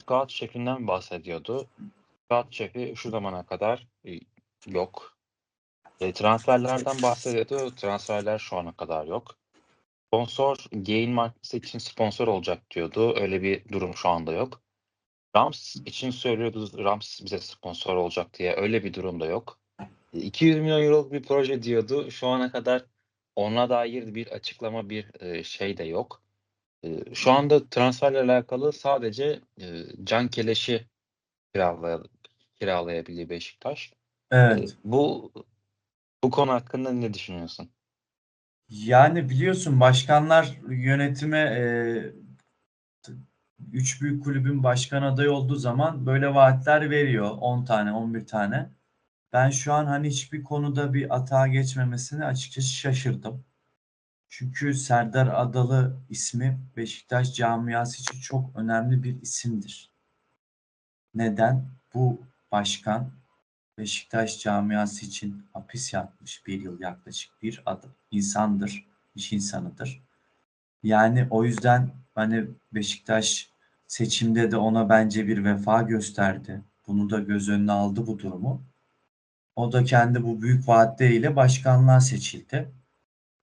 scout şeklinden bahsediyordu. Scout şekli şu zamana kadar e, yok. E, transferlerden bahsediyordu. Transferler şu ana kadar yok. Sponsor gain markası için sponsor olacak diyordu. Öyle bir durum şu anda yok. Rams için söylüyordu. Rams bize sponsor olacak diye. Öyle bir durum da yok. E, 200 milyon euroluk bir proje diyordu. Şu ana kadar ona dair bir açıklama, bir e, şey de yok. E, şu anda transferle alakalı sadece e, Can Keleş'i kiralay kiralayabiliyor Beşiktaş. E, Evet. bu bu konu hakkında ne düşünüyorsun? Yani biliyorsun başkanlar yönetime e, üç büyük kulübün başkan adayı olduğu zaman böyle vaatler veriyor. 10 tane, 11 tane. Ben şu an hani hiçbir konuda bir atağa geçmemesine açıkçası şaşırdım. Çünkü Serdar Adalı ismi Beşiktaş camiası için çok önemli bir isimdir. Neden? Bu başkan Beşiktaş camiası için hapis yatmış bir yıl yaklaşık bir adım. insandır, iş insanıdır. Yani o yüzden hani Beşiktaş seçimde de ona bence bir vefa gösterdi. Bunu da göz önüne aldı bu durumu. O da kendi bu büyük vaatleriyle başkanlığa seçildi.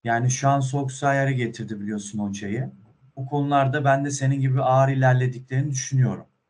Yani şu an Solskjaer'e getirdi biliyorsun hocayı. Bu konularda ben de senin gibi ağır ilerlediklerini düşünüyorum.